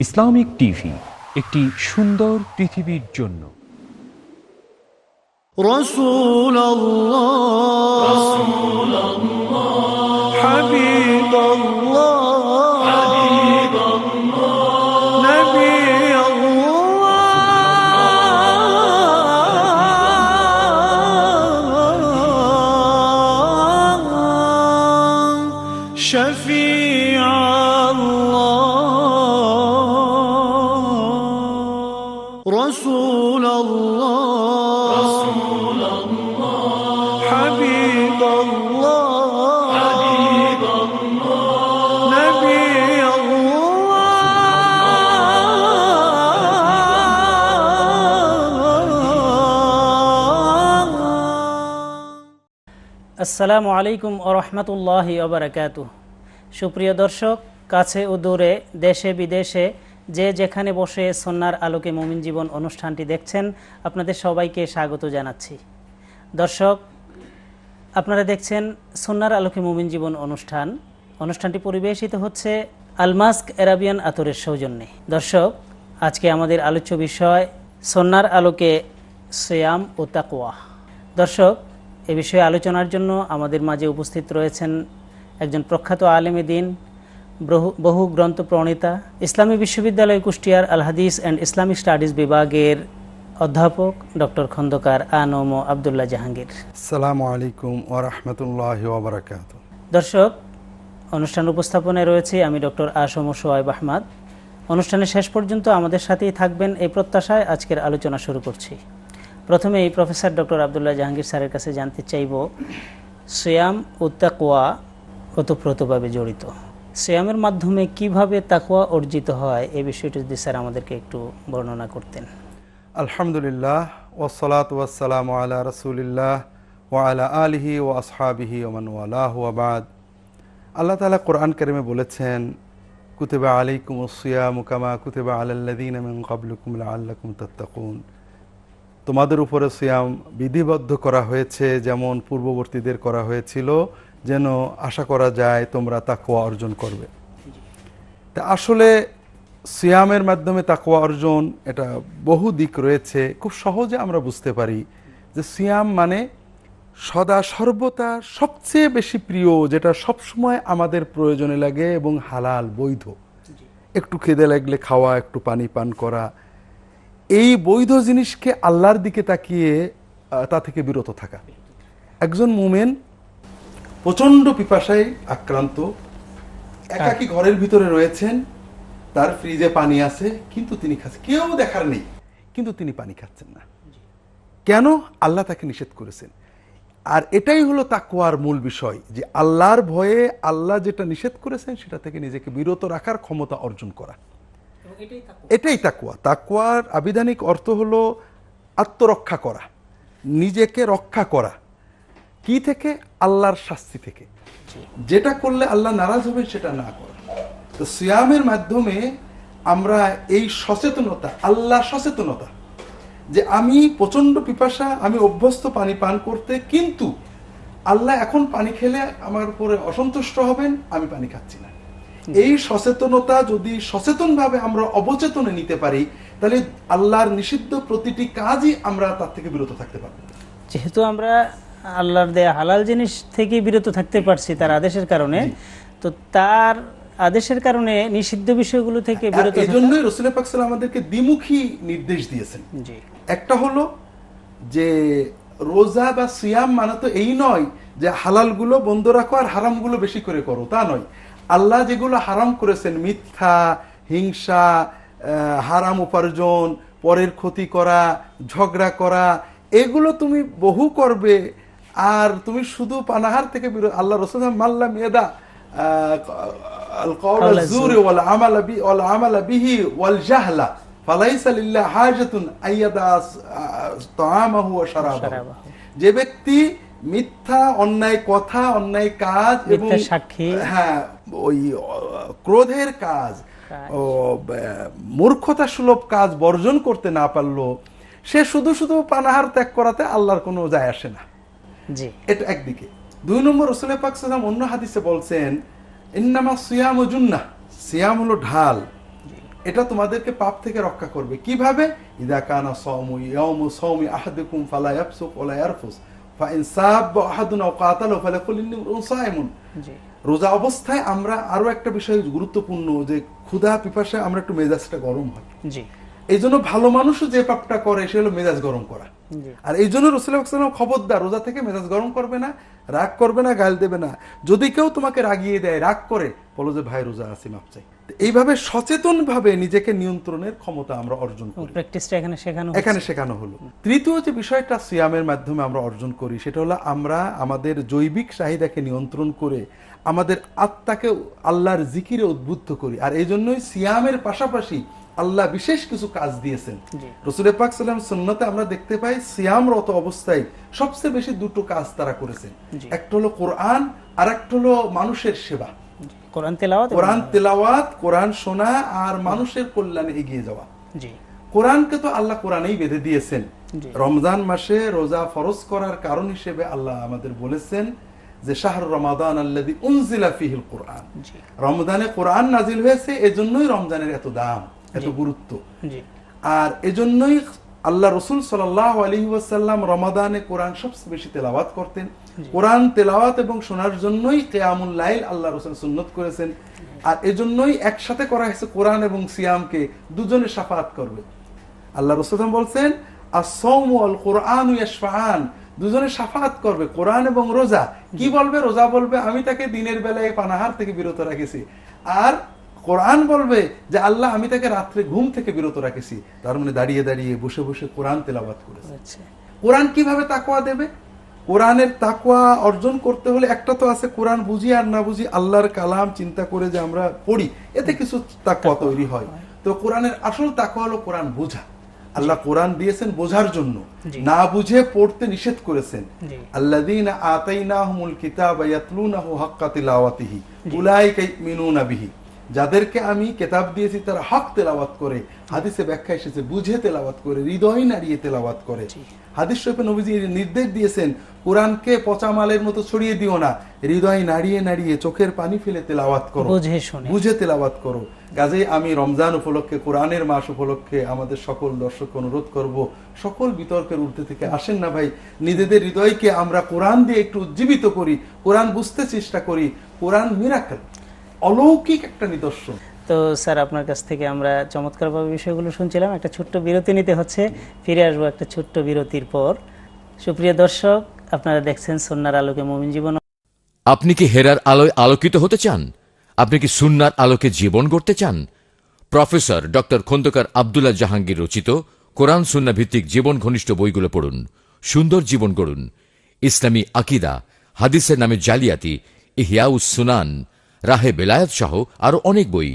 Islamic TV একটি সুন্দর পৃথিবীর জন্য رسول الله رسول الله حبيب الله رسول الله رسول الله حبيب الله حبيب الله نبي الله আসসালামু আলাইকুম ও রহমতুল্লাহি ওবরাকাতু সুপ্রিয় দর্শক কাছে ও দূরে দেশে বিদেশে যে যেখানে বসে সন্ন্যার আলোকে মমিন জীবন অনুষ্ঠানটি দেখছেন, আপনাদের সবাইকে স্বাগত জানাচ্ছি। দর্শক, আপনারা দেখছেন সন্ন্যার আলোকে মুমিন জীবন অনুষ্ঠান। অনুষ্ঠানটি পরিবেশিত হচ্ছে আলমাস্ক এরাবিয়ান আতরের সৌজন্যে। দর্শক, আজকে আমাদের আলোচ্য বিষয় সন্ন্যার আলোকে সেয়াম ও তাকোয়া দর্শক, এ বিষয়ে আলোচনার জন্য আমাদের মাঝে উপস্থিত রয়েছেন একজন প্রখ্যাত আলেমে দিন বহু বহু গ্রন্থ প্রণেতা ইসলামী বিশ্ববিদ্যালয় কুষ্টিয়ার আল হাদিস অ্যান্ড ইসলামিক স্টাডিজ বিভাগের অধ্যাপক ডক্টর খন্দকার আনম আবদুল্লাহ জাহাঙ্গীর। আসসালামু আলাইকুম ও রহমতুল্লাহ ওবরাকাত দর্শক অনুষ্ঠান উপস্থাপনায় রয়েছে আমি ডক্টর আসম সোয়াইব আহমাদ। অনুষ্ঠানের শেষ পর্যন্ত আমাদের সাথেই থাকবেন এই প্রত্যাশায় আজকের আলোচনা শুরু করছি। প্রথমে এই প্রফেসর ডক্টর আবদুল্লাহ জাহাঙ্গীর স্যারের কাছে জানতে চাইব সিয়াম ও তাকোয়া ওতপ্রোতভাবে জড়িত। সিয়ামের মাধ্যমে কীভাবে তাকোয়া অর্জিত হয় এই বিষয়টি যদি স্যার আমাদেরকে একটু বর্ণনা করতেন। আলহামদুলিল্লাহ ওসলাত ওয়াসালাম আলা রসুলিল্লাহ ও আলা আলিহি ও আসহাবিহি ওমান ওয়ালাহ ওয়াবাদ আল্লাহ তালা কোরআন করিমে বলেছেন, কুতেবা আলাইকুম সিয়া মুকামা কুতেবা আলাল্লাদিন কাবলুকুম আল্লাকুম তাত্তাকুন। তোমাদের উপরে সিয়াম বিধিবদ্ধ করা হয়েছে, যেমন পূর্ববর্তীদের করা হয়েছিল যেন আশা করা যায় তোমরা তাকুয়া অর্জন করবে। তা আসলে সিয়ামের মাধ্যমে তাকুয়া অর্জন এটা বহু দিক রয়েছে। খুব সহজে আমরা বুঝতে পারি যে সিয়াম মানে সদা সর্বদা সবচেয়ে বেশি প্রিয়, যেটা সবসময় আমাদের প্রয়োজনে লাগে এবং হালাল, বৈধ। একটু খেদে লাগলে খাওয়া, একটু পানি পান করা। এই বৈধ জিনিসকে আল্লাহর দিকে তাকিয়ে তা থেকে বিরত থাকা। একজন মুমেন প্রচণ্ড পিপাসায় আক্রান্ত একাকি ঘরের ভিতরে রয়েছেন তার ফ্রিজে পানি আছে কিন্তু তিনি খাচ্ছেন কেউ দেখার নেই। কিন্তু তিনি পানি খাচ্ছেন না। কেন? আল্লাহ তাকে নিষেধ করেছেন। আর এটাই হলো তাকুয়ার মূল বিষয় যে আল্লাহর ভয়ে আল্লাহ যেটা নিষেধ করেছেন সেটা থেকে নিজেকে বিরত রাখার ক্ষমতা অর্জন করা। এটাই তাকুয়া তাকুয়ার আবিধানিক অর্থ হলো আত্মরক্ষা করা নিজেকে রক্ষা করা। কি থেকে? আল্লাহর শাস্তি থেকে। যেটা করলে আল্লাহ নারাজ হবেন সেটা না করা। তো সিয়ামের মাধ্যমে আমরা এই সচেতনতা, আল্লাহ সচেতনতা, যে আমি প্রচণ্ড পিপাসা, আমি অভ্যস্ত পানি পান করতে, কিন্তু আল্লাহ এখন পানি খেলে আমার উপরে অসন্তুষ্ট হবেন, আমি পানি খাচ্ছি না। এই সচেতনতা যদি সচেতনভাবে আমরা অবচেতনে নিতে পারি, তাহলে আল্লাহর নিষিদ্ধ প্রতিটি কাজই আমরা তার থেকে বিরত থাকতে পারব। যেহেতু আমরা আল্লাহর দেয়া হালাল জিনিস থেকে বিরত থাকতে পারছি তার আদেশের কারণে। তো তার আদেশের কারণে নিষিদ্ধ বিষয়গুলো থেকে বিরত থাকা- এজন্যই রসুল পাকসাল আমাদেরকে দ্বিমুখী নির্দেশ দিয়েছেন। জি। একটা হলো যে রোজা বা সিয়াম মানে তো এই নয় যে হালালগুলো বন্ধ রাখো আর হারামগুলো বেশি করে করো তা নয়। আল্লাহ যেগুলো হারাম করেছেন মিথ্যা হিংসা হারাম উপার্জন পরের ক্ষতি করা ঝগড়া করা এগুলো তুমি বহু করবে আর তুমি শুধু পানাহার থেকে আল্লাহ রসুল শারাবাহু। শারাবাহু। যে ব্যক্তি মিথ্যা অন্যায় কথা অন্যায় কাজ এবং হ্যাঁ ওই ক্রোধের কাজ মূর্খতা সুলভ কাজ বর্জন করতে না পারল সে শুধু শুধু পানাহার ত্যাগ করাতে আল্লাহর কোনো যায় আসে না। জি। এটা একদিকে। দুই নম্বর পাক সাল্লাম অন্য হাদিসে বলছেন ইন্নামা সিয়াম জুন্না সিয়াম হলো ঢাল। এটা তোমাদেরকে পাপ থেকে রক্ষা করবে। কীভাবে? ইদা কানা সাওমু ইয়াউমু সাওমি আহাদুকুম ফালা ইয়াফসুক ওয়ালা ইয়ারফুস ফা ইন সাব্বা আহাদুন আও কাতালা ফালাকুল সাইমুন রোজা অবস্থায় আমরা আরও একটা বিষয় গুরুত্বপূর্ণ যে ক্ষুধা পিপাসায় আমরা একটু মেজাজটা গরম হয়। জি। এই জন্য ভালো মানুষও যে পাপটা করে সে হলো মেজাজ গরম করা। আর এই জন্য রসুলাম খবরদার রোজা থেকে মেজাজ গরম করবে না রাগ করবে না গাল দেবে না। যদি কেউ তোমাকে রাগিয়ে দেয় রাগ করে বলো যে ভাই রোজা আছি মাপ চাই। এইভাবে সচেতন ভাবে নিজেকে নিয়ন্ত্রণের ক্ষমতা আমরা অর্জন করি। প্র্যাকটিসটা এখানে শেখানো এখানে শেখানো হলো। তৃতীয় যে বিষয়টা সিয়ামের মাধ্যমে আমরা অর্জন করি সেটা হলো আমরা আমাদের জৈবিক চাহিদাকে নিয়ন্ত্রণ করে আমাদের আত্মাকে আল্লাহর জিকিরে উদ্বুদ্ধ করি। আর এই জন্যই সিয়ামের পাশাপাশি আল্লাহ বিশেষ কিছু কাজ দিয়েছেন। রসুল পাক সাল্লাম সুন্নতে আমরা দেখতে পাই সিয়ামরত অবস্থায় সবচেয়ে বেশি দুটো কাজ তারা করেছেন। একটা হলো কোরআন আর একটা হলো মানুষের সেবা। কোরআন তেলাওয়াত কোরআন তেলাওয়াত কোরআন শোনা আর মানুষের কল্যাণে এগিয়ে যাওয়া। কোরআনকে তো আল্লাহ কোরআনেই বেঁধে দিয়েছেন। রমজান মাসে রোজা ফরজ করার কারণ হিসেবে আল্লাহ আমাদের বলেছেন যে শাহর রমাদান আল্লাদি উনজিলা ফিহিল কোরআন। রমজানে কোরআন নাজিল হয়েছে এজন্যই রমজানের এত দাম। এত গুরুত্ব। আর এজন্যই আল্লাহ রসুল সাল্লাহ আলী ওয়াসাল্লাম রমাদানে কোরআন সবচেয়ে বেশি তেলাওয়াত করতেন। কোরআন তেলাওয়াত এবং শোনার জন্যই কেয়ামুল লাইল আল্লাহ রসুল সুন্নত করেছেন। আর এজন্যই একসাথে করা হয়েছে কোরআন এবং সিয়ামকে দুজনে সাফাত করবে। আল্লাহ রসুল বলছেন কোরআন দুজনে সাফাত করবে কোরআন এবং রোজা। কি বলবে? রোজা বলবে আমি তাকে দিনের বেলায় পানাহার থেকে বিরত রাখেছি। আর কোরআন বলবে যে আল্লাহ আমি তাকে রাত্রে ঘুম থেকে বিরত রাখেছি। তার মানে দাঁড়িয়ে দাঁড়িয়ে বসে বসে কোরআন তেলাবাত করেছে। আচ্ছা। কোরআন কীভাবে তাকওয়া দেবে? কোরআনের তাকওয়া অর্জন করতে হলে একটা তো আছে কোরআন বুঝি আর না বুঝি আল্লাহর কালাম চিন্তা করে যে আমরা পড়ি এতে কিছু তাকওয়া তৈরি হয়। তো কোরআনের আসল তাকোয়া হলো কোরআন বোঝা। আল্লাহ কোরআন দিয়েছেন বোঝার জন্য। না বুঝে পড়তে নিষেধ করেছেন। জি। আল্লাযীনা আতাইনাহুমুল কিতাবা ইয়াতলুনাহু হাক্কা তিলাওয়াতিহি উলাইকা ইউমিনুনা বিহি। যাদেরকে আমি কেতাব দিয়েছি তারা হক তেলাওয়াত করে হাদিসে ব্যাখ্যা এসেছে বুঝে তেলাওয়াত করে হৃদয় নাড়িয়ে তেলাওয়াত করে। হাদিস শরীফে নবীজি নির্দেশ দিয়েছেন কোরআনকে পচা মালের মতো ছড়িয়ে দিও না হৃদয় নাড়িয়ে নাড়িয়ে চোখের পানি ফেলে তেলাওয়াত করো বুঝে তেলাওয়াত করো। কাজেই আমি রমজান উপলক্ষে কোরআনের মাস উপলক্ষে আমাদের সকল দর্শক অনুরোধ করব সকল বিতর্কের ঊর্ধ্বে থেকে আসেন না ভাই নিজেদের হৃদয়কে আমরা কোরআন দিয়ে একটু উজ্জীবিত করি কোরআন বুঝতে চেষ্টা করি কোরআন মিরাকেল অলৌকিক একটা নিদর্শন। তো স্যার আপনার কাছ থেকে আমরা চমৎকারভাবে বিষয়গুলো শুনছিলাম। একটা ছোট্ট বিরতি নিতে হচ্ছে। ফিরে আসব একটা ছোট্ট বিরতির পর। সুপ্রিয় দর্শক আপনারা দেখছেন সন্ন্যার আলোকে মমিন জীবন। আপনি কি হেরার আলোয় আলোকিত হতে চান? আপনি কি সুন্নার আলোকে জীবন গড়তে চান? প্রফেসর ডক্টর খন্দকার আবদুল্লাহ জাহাঙ্গীর রচিত কোরআন সুন্না ভিত্তিক জীবন ঘনিষ্ঠ বইগুলো পড়ুন। সুন্দর জীবন গড়ুন। ইসলামী আকিদা হাদিসের নামে জালিয়াতি ইহিয়াউস সুনান রাহে বেলায়াত সহ আরও অনেক বই।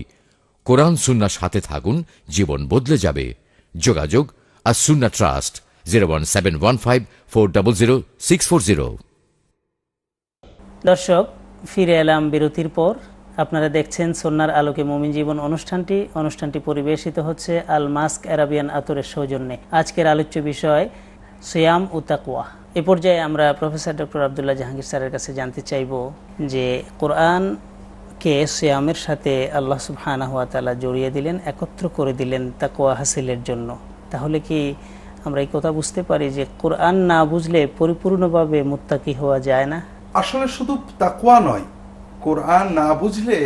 কোরআন সুন্নার সাথে থাকুন, জীবন বদলে যাবে। যোগাযোগ আর সুন্না trust, zero one seven one five four double zero six four zero. দর্শক, ফিরে এলাম বিরতির পর। আপনারা দেখছেন সন্ন্যার আলোকে মমিন জীবন অনুষ্ঠানটি। অনুষ্ঠানটি পরিবেশিত হচ্ছে আল মাস্ক অ্যারাবিয়ান আতরের সৌজন্যে। আজকের আলোচ্য বিষয়, সিয়াম ও তাকুয়া এ পর্যায়ে আমরা প্রফেসর ডক্টর আবদুল্লাহ জাহাঙ্গীর স্যারের কাছে জানতে চাইব যে কোরআনকে সিয়ামের সাথে আল্লাহ সুবহানাহু ওয়া তাআলা জড়িয়ে দিলেন একত্র করে দিলেন তাকুয়া হাসিলের জন্য? তাহলে কি আমরা এই কথা বুঝতে পারি যে কোরআন না বুঝলে পরিপূর্ণভাবে মুত্তাকি হওয়া যায় না? আসলে শুধু তাকুয়া নয় কোরআন না বুঝলে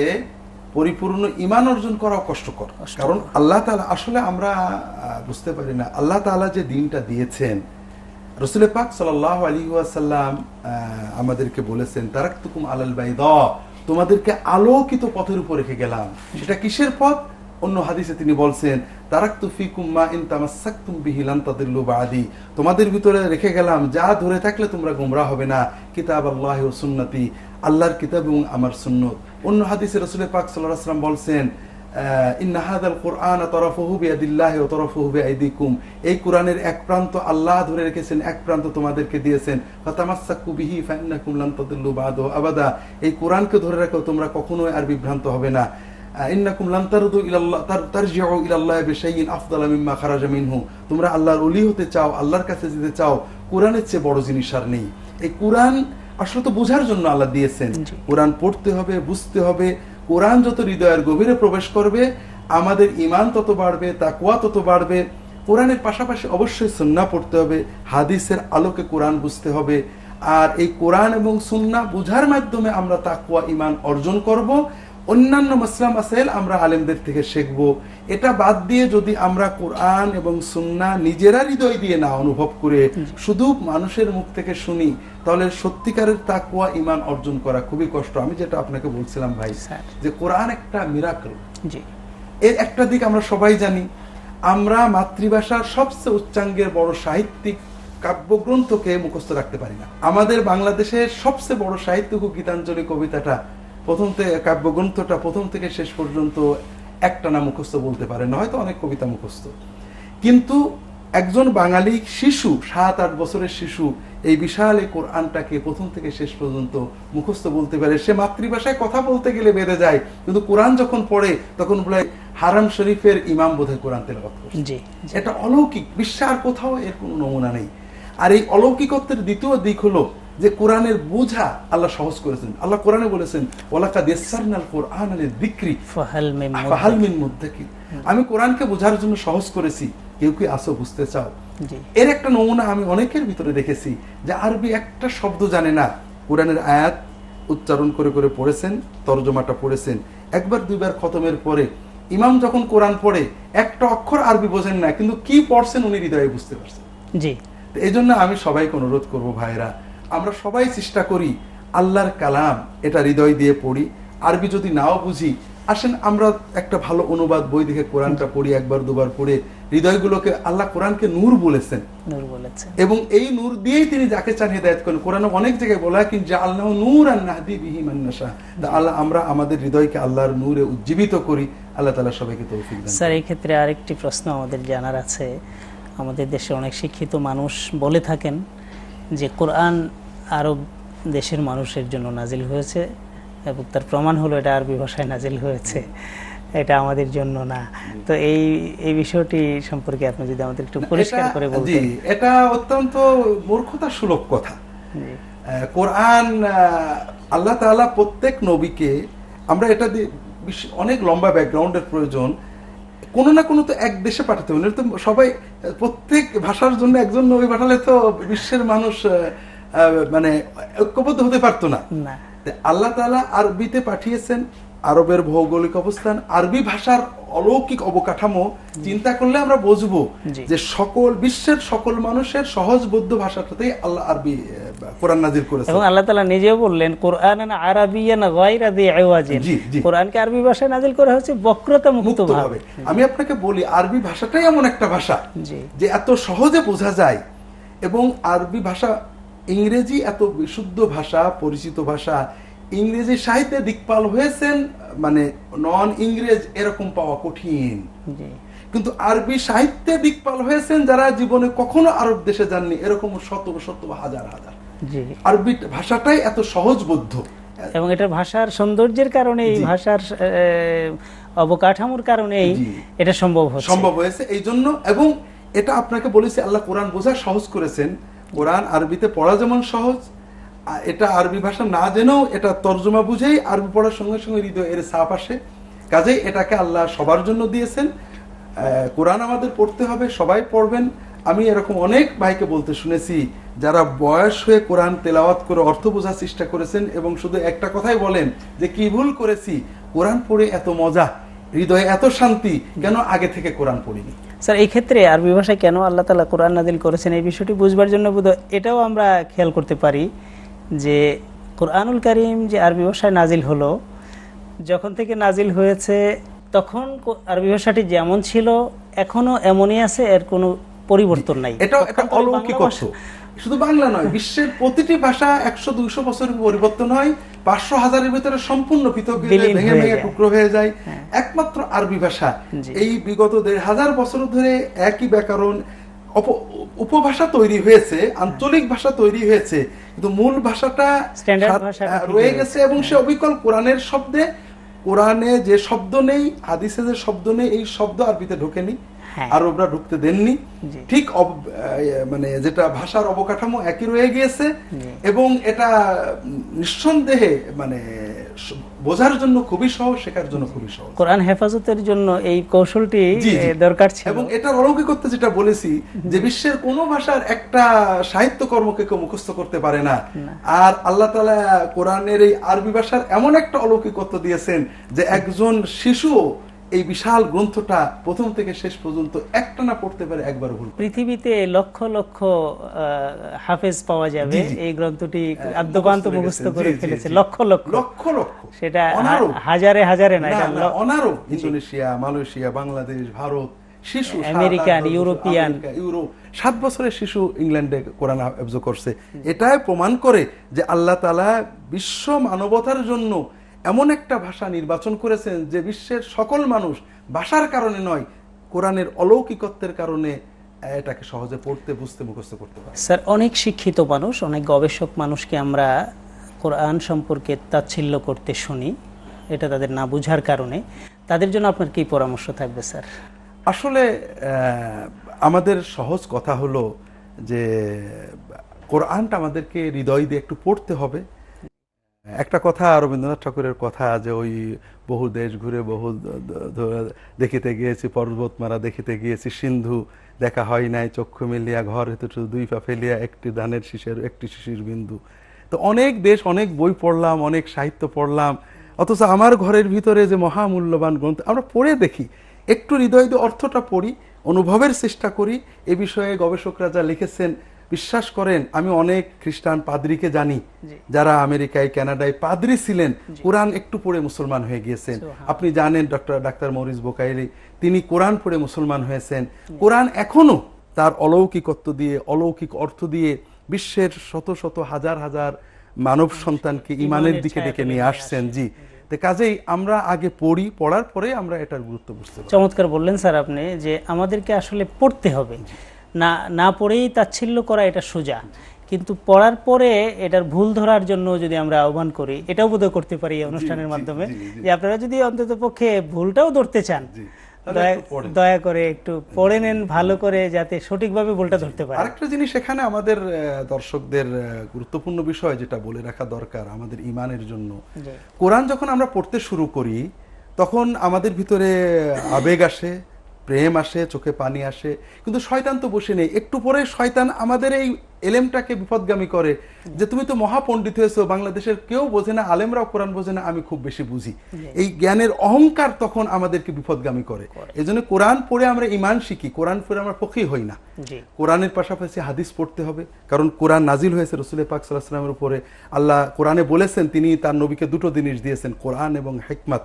পরিপূর্ণ ইমান অর্জন করাও কষ্টকর। কারণ আল্লাহ তালা আসলে আমরা বুঝতে পারি না আল্লাহ তাআলা যে দিনটা দিয়েছেন রসুল পাক সাল্লাহ আলী ওয়াসাল্লাম আমাদেরকে বলেছেন তারাক্তুকুম আলাল বাইদা তোমাদেরকে আলোকিত পথের উপর রেখে গেলাম। সেটা কিসের পথ? অন্য হাদিসে তিনি বলছেন, তারাক্তু তুফি কুম্মা ইন তামাসসাকতুম বিহি লান তাদিল্লু বাদি। তোমাদের ভিতরে রেখে গেলাম, যা ধরে থাকলে তোমরা গোমরা হবে না। কিতাব আল্লাহ সুন্নতি, আল্লাহর কিতাব এবং আমার সুন্নত। অন্য হাদিসে রসুল পাক সাল্লাহ আসলাম বলছেন ইন্না হাদাল কোরআন তরফহু বিয়াদিল্লাহি ওয়া তরফহু বিআইদিকুম। এই কোরআনের এক প্রান্ত আল্লাহ ধরে রেখেছেন এক প্রান্ত তোমাদেরকে দিয়েছেন। ফাতামাসসাকু বিহি ফাইন্নাকুম লান তাদিল্লু বাদু আবাদা। এই কোরআনকে ধরে রাখো তোমরা কখনোই আর বিভ্রান্ত হবে না। ইন্নাকুম লান তারদু ইলাল্লাহ তার- তারজিউ ইলাল্লাহি বিশাইইন আফদালা মিম্মা খারাজা মিনহু। তোমরা আল্লাহর ওলি হতে চাও আল্লাহর কাছে যেতে চাও কোরআনের চেয়ে বড় জিনিস আর নেই। এই কোরআন আসলে তো বোঝার জন্য আল্লাহ দিয়েছেন। কোরআন পড়তে হবে বুঝতে হবে কোরআন যত হৃদয়ের গভীরে প্রবেশ করবে, আমাদের ইমান তত বাড়বে তাকুয়া তত বাড়বে। কোরআনের পাশাপাশি অবশ্যই সুন্না পড়তে হবে, হাদিসের আলোকে কোরআন বুঝতে হবে। আর এই কোরআন এবং সুন্না বুঝার মাধ্যমে আমরা তাকুয়া ইমান অর্জন করব। অন্যান্য মাসলাম মাসাইল আমরা আলেমদের থেকে শিখব। এটা বাদ দিয়ে যদি আমরা কোরআন এবং সুন্না নিজেরা হৃদয় দিয়ে না অনুভব করে শুধু মানুষের মুখ থেকে শুনি তাহলে সত্যিকারের তাকুয়া ইমান অর্জন করা খুবই কষ্ট। আমি যেটা আপনাকে বলছিলাম ভাই যে কোরআন একটা মিরাকল এর একটা দিক আমরা সবাই জানি। আমরা মাতৃভাষার সবচেয়ে উচ্চাঙ্গের বড় সাহিত্যিক কাব্যগ্রন্থকে মুখস্থ রাখতে পারি না। আমাদের বাংলাদেশের সবচেয়ে বড় সাহিত্য গীতাঞ্জলি কবিতাটা প্রথম থেকে কাব্যগ্রন্থটা প্রথম থেকে শেষ পর্যন্ত একটা না মুখস্থ বলতে পারে না হয়তো অনেক কবিতা মুখস্থ। কিন্তু একজন বাঙালি শিশু সাত আট বছরের শিশু এই বিশাল এই কোরআনটাকে প্রথম থেকে শেষ পর্যন্ত মুখস্থ বলতে পারে। সে মাতৃভাষায় কথা বলতে গেলে বেড়ে যায় কিন্তু কোরআন যখন পড়ে তখন বলে হারাম শরীফের ইমাম বোধহয় কোরআন করছে। জি এটা অলৌকিক বিশ্বে আর কোথাও এর কোনো নমুনা নেই। আর এই অলৌকিকত্বের দ্বিতীয় দিক হলো যে কোরআনের বোঝা আল্লাহ সহজ করেছেন। আল্লাহ কোরআনে বলেছেন ওলাকা দেসারনাল কোরআন আলে দিক্রি ফাহাল মিন ফাহাল মুদ্দাকির আমি কোরআনকে বোঝার জন্য সহজ করেছি কেউ কি আসো বুঝতে চাও? এর একটা নমুনা আমি অনেকের ভিতরে দেখেছি যে আরবি একটা শব্দ জানে না। কোরআনের আয়াত উচ্চারণ করে করে পড়েছেন তর্জমাটা পড়েছেন। একবার দুইবার খতমের পরে ইমাম যখন কোরআন পড়ে একটা অক্ষর আরবি বোঝেন না কিন্তু কি পড়ছেন উনি হৃদয়ে বুঝতে পারছেন। জি। এই জন্য আমি সবাইকে অনুরোধ করব ভাইরা আমরা সবাই চেষ্টা করি আল্লাহর কালাম এটা হৃদয় দিয়ে পড়ি। আরবি যদি নাও বুঝি আসেন আমরা একটা ভালো অনুবাদ বই দেখে কোরআনটা পড়ি একবার দুবার পড়ে। হৃদয়গুলোকে আল্লাহ কোরআনকে নূর বলেছেন। এবং এই নূর দিয়েই তিনি যাকে চান হেদায়ত করেন। কোরআনে অনেক জায়গায় বলা হয় কিন্তু আল্লাহ নূর আর নাহদি বিহি মান্নাসা আল্লাহ আমরা আমাদের হৃদয়কে আল্লাহর নূরে উজ্জীবিত করি। আল্লাহ তালা সবাইকে তৌফিক স্যার এই ক্ষেত্রে আরেকটি প্রশ্ন আমাদের জানার আছে। আমাদের দেশে অনেক শিক্ষিত মানুষ বলে থাকেন যে কোরআন আরব দেশের মানুষের জন্য নাজিল হয়েছে এবং তার প্রমাণ হলো এটা আরবি ভাষায় নাজিল হয়েছে। এটা আমাদের জন্য না। তো এই এই বিষয়টি সম্পর্কে আপনি যদি আমাদের একটু পরিষ্কার করে বলতেন। এটা অত্যন্ত মূর্খতা সুলভ কথা কোরআন আল্লাহ তাআলা প্রত্যেক নবীকে আমরা এটা অনেক লম্বা ব্যাকগ্রাউন্ডের প্রয়োজন। কোনো না কোনো তো এক দেশে পাঠাতে হবে তো সবাই প্রত্যেক ভাষার জন্য একজন নবী পাঠালে তো বিশ্বের মানুষ মানে ঐক্যবদ্ধ হতে পারতো না। না। আল্লাহ তালা আরবিতে পাঠিয়েছেন আরবের ভৌগোলিক অবস্থান আরবি ভাষার অলৌকিক অবকাঠামো চিন্তা করলে আমরা বুঝব যে সকল বিশ্বের সকল মানুষের সহজবোধ্য ভাষাটাতেই আল্লাহ আরবি কোরআন নাজির করেছেন। এবং আল্লাহ তালা নিজেও বললেন কোরআন আরবিয়ান গায়রা দি আওয়াজিন। কোরআনকে আরবি ভাষায় নাজিল করা হচ্ছে বক্রতা মুক্ত ভাবে। আমি আপনাকে বলি আরবি ভাষাটাই এমন একটা ভাষা যে এত সহজে বোঝা যায় এবং আরবি ভাষা ইংরেজি এত বিশুদ্ধ ভাষা পরিচিত ভাষা ইংরেজি সাহিত্যে দিকপাল হয়েছেন মানে নন ইংরেজ এরকম পাওয়া কঠিন। জি। কিন্তু আরবি সাহিত্যে দিকপাল হয়েছেন যারা জীবনে কখনো আরব দেশে যাননি এরকম শত শত হাজার হাজার। জি। আরবি ভাষাটাই এত সহজবোধ্য। এবং এটা ভাষার সৌন্দর্যের কারণে এই ভাষার অবকাঠামোর কারণেই জি। এটা সম্ভব হচ্ছে। সম্ভব হয়েছে এই জন্য এবং এটা আপনাকে বলেছি আল্লাহ কোরআন বোঝা সহজ করেছেন। কোরআন আরবিতে পড়া যেমন সহজ এটা আরবি ভাষা না জেনেও এটা তর্জমা বুঝেই আরবি পড়ার সঙ্গে সঙ্গে হৃদয় এর সাপ আসে। কাজেই এটাকে আল্লাহ সবার জন্য দিয়েছেন। কোরআন আমাদের পড়তে হবে, সবাই পড়বেন। আমি এরকম অনেক ভাইকে বলতে শুনেছি, যারা বয়স হয়ে কোরআন তেলাওয়াত করে অর্থ বোঝার চেষ্টা করেছেন এবং শুধু একটা কথাই বলেন যে, কি ভুল করেছি? কোরআন পড়ে এত মজা, হৃদয়ে এত শান্তি, কেন আগে থেকে কোরআন পড়িনি? স্যার এই ক্ষেত্রে আরবি ভাষায় কেন আল্লাহ তালা কোরআন নাজিল করেছেন এই বিষয়টি বুঝবার জন্য বোধহয় এটাও আমরা খেয়াল করতে পারি। যে কোরআনুল কারিম যে আরবি ভাষায় নাজিল হলো যখন থেকে নাজিল হয়েছে তখন আরবি ভাষাটি যেমন ছিল এখনও এমনই আছে এর কোনো পরিবর্তন নাই এটাও একটা বাংলা শুধু বাংলা নয় বিশ্বের প্রতিটি ভাষা একশো দুইশো বছর পরিবর্তন হয় পাঁচশো হাজারের ভিতরে সম্পূর্ণ পৃথক ভেঙে। টুকরো হয়ে যায় হ্যাঁ। একমাত্র আরবি ভাষা। এই বিগত দেড় হাজার বছর ধরে একই ব্যাকরণ উপভাষা তৈরি হয়েছে আঞ্চলিক ভাষা তৈরি হয়েছে কিন্তু মূল ভাষাটা রয়ে গেছে এবং সে অবিকল কোরআনের শব্দে কোরআনে যে শব্দ নেই হাদিসে যে শব্দ নেই এই শব্দ আরবিতে ঢোকেনি হ্যাঁ। আরবরা ঢুকতে দেননি। ঠিক মানে যেটা ভাষার অবকাঠামো একই রয়ে গিয়েছে এবং এটা নিঃসন্দেহে মানে বোঝার জন্য খুবই সহজ শেখার জন্য খুবই সহজ। কোরআন হেফাজতের জন্য এই কৌশলটি দরকার ছিল। এবং এটা অলৌকিকত্ব যেটা বলেছি যে বিশ্বের কোন ভাষার একটা সাহিত্য কর্মকে কেউ মুখস্থ করতে পারে না। আর আল্লাহ তালা কোরআনের এই আরবি ভাষার এমন একটা অলৌকিকত্ব দিয়েছেন যে একজন শিশু এই বিশাল গ্রন্থটা প্রথম থেকে শেষ পর্যন্ত একটা না পড়তে পারে একবার ভুল পৃথিবীতে লক্ষ লক্ষ হাফেজ পাওয়া যাবে। এই গ্রন্থটি আদ্যপান্ত মুখস্থ করে ফেলেছে। লক্ষ লক্ষ। লক্ষ লক্ষ। সেটা হাজারে হাজারে না না, ইন্দোনেশিয়া মালয়েশিয়া বাংলাদেশ ভারত শিশু আমেরিকান, ইউরোপিয়ান। ইউরোপ সাত বছরের শিশু ইংল্যান্ডে কোরআন অবজ করছে। এটাই প্রমাণ করে যে আল্লাহ তালা বিশ্ব মানবতার জন্য এমন একটা ভাষা নির্বাচন করেছেন যে বিশ্বের সকল মানুষ ভাষার কারণে নয় কোরআনের অলৌকিকত্বের কারণে এটাকে সহজে পড়তে বুঝতে মুখস্থ করতে পারে। স্যার অনেক শিক্ষিত মানুষ অনেক গবেষক মানুষকে আমরা কোরআন সম্পর্কে তাচ্ছিল্য করতে শুনি এটা তাদের না বুঝার কারণে। তাদের জন্য আপনার কি পরামর্শ থাকবে স্যার? আসলে আমাদের সহজ কথা হলো যে কোরআনটা আমাদেরকে হৃদয় দিয়ে একটু পড়তে হবে। একটা কথা রবীন্দ্রনাথ ঠাকুরের কথা যে ওই বহু দেশ ঘুরে বহু দেখিতে গিয়েছি পর্বতমারা দেখিতে গিয়েছি, সিন্ধু দেখা হয় নাই, চক্ষু মিলিয়া, ঘর হেতু দুই পা ফেলিয়া, একটি ধানের শীষের, একটি শিশির বিন্দু। তো অনেক দেশ, অনেক বই পড়লাম, অনেক সাহিত্য পড়লাম, অথচ আমার ঘরের ভিতরে যে মহামূল্যবান গ্রন্থ, আমরা পড়ে দেখি, একটু হৃদয় দিয়ে অর্থটা পড়ি, অনুভবের চেষ্টা করি, এ বিষয়ে গবেষকরা যা লিখেছেন বিশ্বাস করেন আমি অনেক খ্রিস্টান পাদ্রীকে জানি যারা আমেরিকায় কানাডায় পাদ্রী ছিলেন। কোরআন একটু পড়ে মুসলমান হয়ে গিয়েছেন। আপনি জানেন ডক্টর ডাক্তার মরিস বোকাইলি তিনি কোরআন পড়ে মুসলমান হয়েছেন। কোরআন এখনও তার অলৌকিকত্ব দিয়ে অলৌকিক অর্থ দিয়ে বিশ্বের শত শত হাজার হাজার মানব সন্তানকে ইমানের দিকে ডেকে নিয়ে আসছেন। জি। কাজেই আমরা আগে পড়ি পড়ার পরে আমরা এটার গুরুত্ব বুঝতে চমৎকার বললেন স্যার আপনি যে আমাদেরকে আসলে পড়তে হবে। না না পড়েই তাচ্ছিল্য করা এটা সোজা। কিন্তু পড়ার পরে এটার ভুল ধরার জন্য যদি আমরা আহ্বান করি এটাও বোধহয় করতে পারি এই অনুষ্ঠানের মাধ্যমে। যে আপনারা যদি অন্তত পক্ষে ভুলটাও ধরতে চান দয়া- করে একটু পড়ে নেন ভালো করে যাতে সঠিকভাবে ভুলটা ধরতে পারে। আরেকটা জিনিস এখানে আমাদের দর্শকদের গুরুত্বপূর্ণ বিষয় যেটা বলে রাখা দরকার আমাদের ইমানের জন্য। কোরআন যখন আমরা পড়তে শুরু করি তখন আমাদের ভিতরে আবেগ আসে প্রেম আসে, চোখে পানি আসে। কিন্তু শয়তান তো বসে নেই। একটু পরে শয়তান আমাদের এই এলেমটাকে বিপদগামী করে। যে তুমি তো মহাপণ্ডিত হয়েছো বাংলাদেশের কেউ বোঝে না আলেমরাও কোরআন বোঝে না আমি খুব বেশি বুঝি। এই জ্ঞানের অহংকার তখন আমাদেরকে বিপদগামী করে। এই জন্য কোরআন পড়ে আমরা ইমান শিখি কোরআন পড়ে আমরা পক্ষী হই না। কোরআনের পাশাপাশি হাদিস পড়তে হবে কারণ কোরআন নাজিল হয়েছে রসুলের পাক সাল্লাহ সাল্লামের উপরে। আল্লাহ কোরআনে বলেছেন তিনি তার নবীকে দুটো জিনিস দিয়েছেন কোরআন এবং হেকমাত।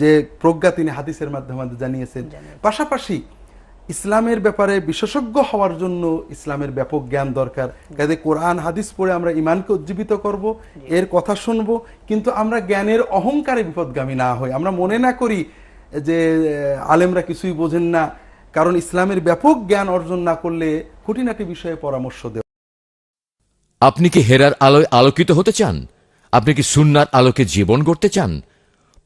যে প্রজ্ঞা তিনি হাদিসের মাধ্যমে জানিয়েছেন। পাশাপাশি ইসলামের ব্যাপারে বিশেষজ্ঞ হওয়ার জন্য ইসলামের ব্যাপক জ্ঞান দরকার। কাজে কোরআন, হাদিস পড়ে আমরা ইমানকে উজ্জীবিত করব, এর কথা শুনব, কিন্তু আমরা জ্ঞানের অহংকারে বিপদগামী না হই। আমরা মনে না করি যে আলেমরা কিছুই বোঝেন না, কারণ ইসলামের ব্যাপক জ্ঞান অর্জন না করলে খুঁটিনাটি বিষয়ে পরামর্শ দেওয়া আপনি কি হেরার আলোয় আলোকিত হতে চান? আপনি কি সুন্নার আলোকে জীবন গড়তে চান?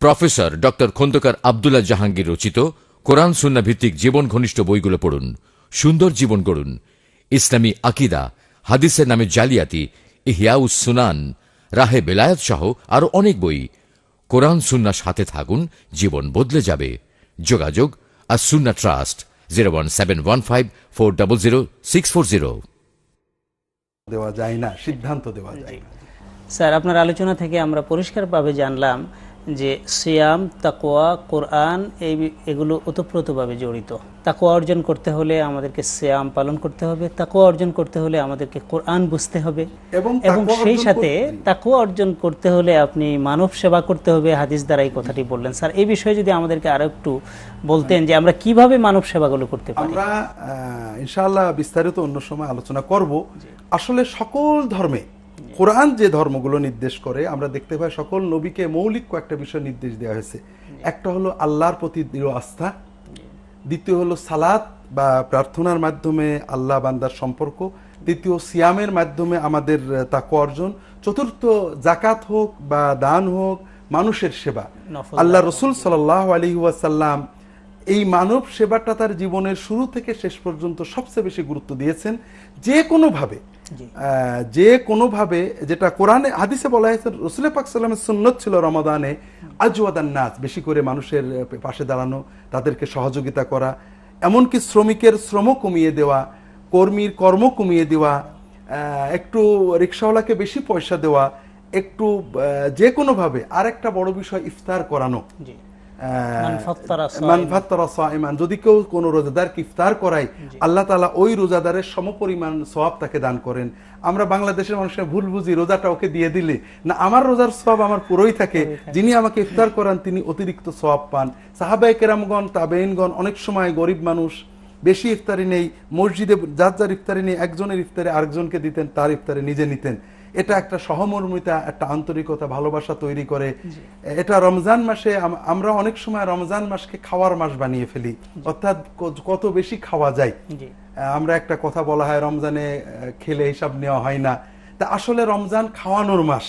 প্রফেসর ডক্টর খন্দকার আবদুল্লাহ জাহাঙ্গীর রচিত কোরআন সুন্না ভিত্তিক জীবন ঘনিষ্ঠ বইগুলো পড়ুন সুন্দর জীবন গড়ুন। ইসলামী আকিদা হাদিসের নামে জালিয়াতি ইহিয়াউস সুনান রাহে বেলায়াত সহ আরও অনেক বই। কোরআন সুন্নার সাথে থাকুন জীবন বদলে যাবে। যোগাযোগ আর সুন্না trust zero one seven one five four double zero six four zero. দেওয়া যায় না সিদ্ধান্ত দেওয়া যায় না। স্যার আপনার আলোচনা থেকে আমরা পরিষ্কারভাবে জানলাম যে সিয়াম তাকোয়া কোরআন এই এগুলো ওতপ্রোতভাবে জড়িত। তাকোয়া অর্জন করতে হলে আমাদেরকে সিয়াম পালন করতে হবে তাকোয়া অর্জন করতে হলে আমাদেরকে কোরআন বুঝতে হবে। এবং সেই সাথে তাকোয়া অর্জন করতে হলে আপনি মানব সেবা করতে হবে হাদিস দ্বারা এই কথাটি বললেন। স্যার এই বিষয়ে যদি আমাদেরকে আরও একটু বলতেন যে আমরা কীভাবে মানব সেবাগুলো করতে পারি। আমরা ইনশাআল্লাহ বিস্তারিত অন্য সময় আলোচনা করব। আসলে সকল ধর্মে কোরআন যে ধর্মগুলো নির্দেশ করে আমরা দেখতে পাই সকল নবীকে মৌলিক কয়েকটা বিষয় নির্দেশ দেওয়া হয়েছে। একটা হলো আল্লাহর প্রতি দৃঢ় আস্থা দ্বিতীয় হলো সালাত বা প্রার্থনার মাধ্যমে আল্লাহ বান্দার সম্পর্ক তৃতীয় সিয়ামের মাধ্যমে আমাদের তাকওয়া অর্জন চতুর্থ জাকাত হোক বা দান হোক মানুষের সেবা। আল্লাহ রসুল সাল্লাহ আলী ওয়াসাল্লাম এই মানব সেবাটা তার জীবনের শুরু থেকে শেষ পর্যন্ত সবচেয়ে বেশি গুরুত্ব দিয়েছেন যে কোনোভাবে। যে কোনোভাবে যেটা কোরআনে হাদিসে বলা হয়েছে রসুল পাক সাল্লামের সুন্নত ছিল রমাদানে আজওয়াদান নাচ বেশি করে মানুষের পাশে দাঁড়ানো তাদেরকে সহযোগিতা করা এমনকি শ্রমিকের শ্রম কমিয়ে দেওয়া কর্মীর কর্ম কমিয়ে দেওয়া একটু রিক্সাওয়ালাকে বেশি পয়সা দেওয়া একটু যে কোনোভাবে আর একটা বড় বিষয় ইফতার করানো। যদি কেউ কোনো রোজাদারকে ইফতার করায় আল্লাহ তাআলা ওই রোজাদারের সমপরিমাণ তাকে দান করেন। আমরা বাংলাদেশের মানুষের ভুল বুঝি রোজাটা ওকে দিয়ে দিলে। না আমার রোজার সওয়াব আমার পুরোই থাকে। যিনি আমাকে ইফতার করান তিনি অতিরিক্ত সওয়াব পান। সাহাবায়ে কেরামগণ তাবেইনগণ অনেক সময় গরিব মানুষ বেশি ইফতারি নেই মসজিদে যার যার ইফতারি নেই একজনের ইফতারে আরেকজনকে দিতেন তার ইফতারে নিজে নিতেন। এটা একটা সহমর্মিতা একটা আন্তরিকতা ভালোবাসা তৈরি করে। এটা রমজান মাসে আমরা অনেক সময় রমজান মাসকে খাওয়ার মাস বানিয়ে ফেলি। অর্থাৎ কত বেশি খাওয়া যায়। আমরা একটা কথা বলা হয় রমজানে খেলে হিসাব নেওয়া হয় না। তা আসলে রমজান খাওয়ানোর মাস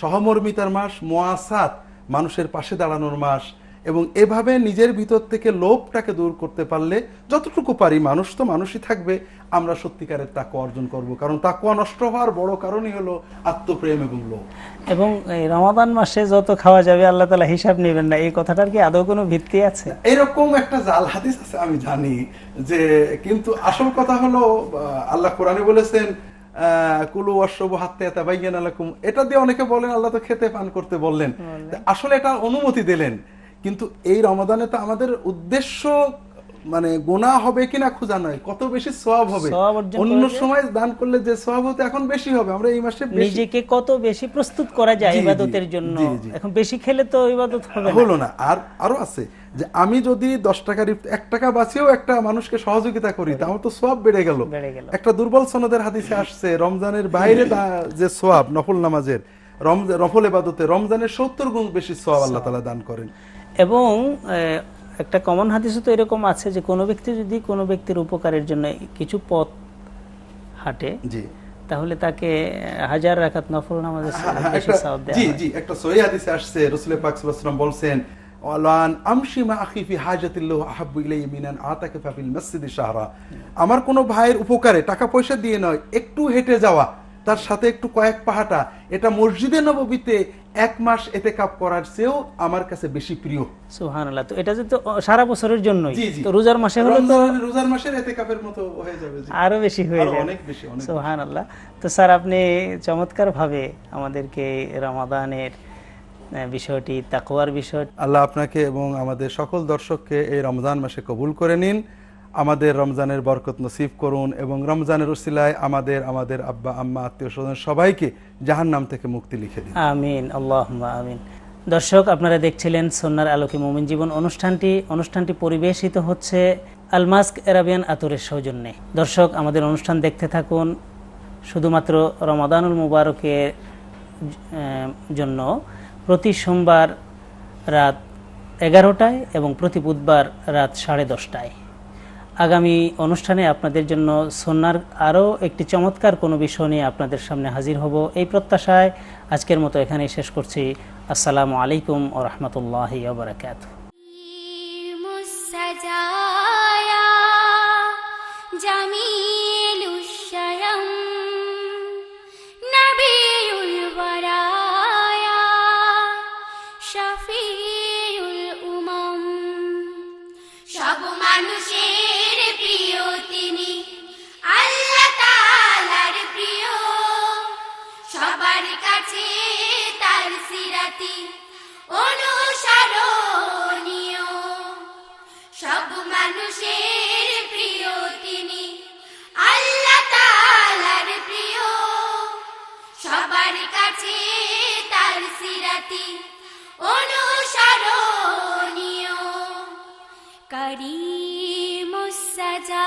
সহমর্মিতার মাস মোয়াসাত মানুষের পাশে দাঁড়ানোর মাস এবং এভাবে নিজের ভিতর থেকে লোভটাকে দূর করতে পারলে যতটুকু পারি মানুষ তো মানুষই থাকবে আমরা সত্যিকারের তাকে অর্জন করব। কারণ তাকুয়া নষ্ট হওয়ার বড় কারণই হলো আত্মপ্রেম এবং লোভ। এবং এই রমাদান মাসে যত খাওয়া যাবে আল্লাহ তালা হিসাব নেবেন না। এই কথাটার কি আদৌ কোনো ভিত্তি আছে? এরকম একটা জাল হাদিস আছে আমি জানি যে কিন্তু আসল কথা হলো আল্লাহ কোরআনে বলেছেন কুলু অশ্বব হাতে এটা দিয়ে অনেকে বলেন আল্লাহ তো খেতে পান করতে বললেন। আসলে এটা অনুমতি দিলেন। কিন্তু এই রমাদানে তো আমাদের উদ্দেশ্য মানে গোনা হবে কিনা খোঁজা নয় কত বেশি সওয়াব হবে। অন্য সময় দান করলে যে সওয়াব হতো এখন বেশি হবে আমরা এই মাসে নিজেকে কত বেশি প্রস্তুত করা যায় ইবাদতের জন্য। এখন বেশি খেলে তো ইবাদত হবে হলো না। আর আরও আছে যে আমি যদি দশ ইফত- এক টাকা বাঁচিয়েও একটা মানুষকে সহযোগিতা করি তা আমার তো সব বেড়ে গেল। একটা দুর্বল সনদের হাদিসে আসছে রমজানের বাইরে যে সোয়াব নফল নামাজের রমজান নফল এবাদতে রমজানের সত্তর গুণ বেশি সোয়াব আল্লাহ তালা দান করেন। এবং একটা কমন হাদিসও তো এরকম আছে যে কোনো ব্যক্তি যদি কোনো ব্যক্তির উপকারের জন্য কিছু পথ হাঁটে জি। তাহলে তাকে হাজার রাকাত নফল নামাজের বেশি সওয়াব জি জি একটা সহি হাদিসে আসছে রসুল পাক সাল্লাল্লাহু আলাইহি ওয়াসাল্লাম বলছেন ওয়ালান আমশি মা আখি ফি হাজাতিল্লাহ আহাব্বু ইলাইহি মিনান আতাকা ফিল মসজিদি শাহরা। আমার কোনো ভাইয়ের উপকারে টাকা পয়সা দিয়ে নয় একটু হেঁটে যাওয়া তার সাথে একটু কয়েক পাহাটা এটা মসজিদে নববীতে এক মাস এতে কাপ করার চেয়েও আমার কাছে বেশি প্রিয়। সুবহানাল্লাহ তো এটা যে তো সারা বছরের জন্যই? জি জি। তো রোজার মাসে হলে রোজার মাসের এতে কাপের মতো হয়ে যাবে আরও বেশি হয়ে যায় অনেক বেশি অনেক বেশি। আল্লাহ তো স্যার আপনি চমৎকার ভাবে আমাদেরকে রমাদানের বিষয়টি তাকওয়ার বিষয় আল্লাহ আপনাকে এবং আমাদের সকল দর্শককে এই রমজান মাসে কবুল করে নিন। আমাদের রমজানের বরকত নসিব করুন এবং রমজানের উসিলায় আমাদের আমাদের আব্বা, আম্মা, আত্মীয় স্বজন সবাইকে জাহান নাম থেকে মুক্তি লিখে দিন। আমিন আল্লাহ আমিন। দর্শক, আপনারা দেখছিলেন সন্ন্যার আলোকে মোমিন জীবন অনুষ্ঠানটি। অনুষ্ঠানটি পরিবেশিত হচ্ছে আলমাস্ক এরাবিয়ান আতরের সৌজন্যে। দর্শক, আমাদের অনুষ্ঠান দেখতে থাকুন শুধুমাত্র রমাদানুল মুবারকের জন্য। প্রতি সোমবার রাত এগারোটায় এবং প্রতি বুধবার রাত সাড়ে দশটায়। আগামী অনুষ্ঠানে আপনাদের জন্য সন্ন্যার আরও একটি চমৎকার কোনো বিষয় নিয়ে আপনাদের সামনে হাজির হব। এই প্রত্যাশায় আজকের মতো এখানে শেষ করছি। আসসালামু আলাইকুম ও রহমতুল্লাহ আবরাকাত জামি সিরাতি অনুসরণীয়। করিম সাজা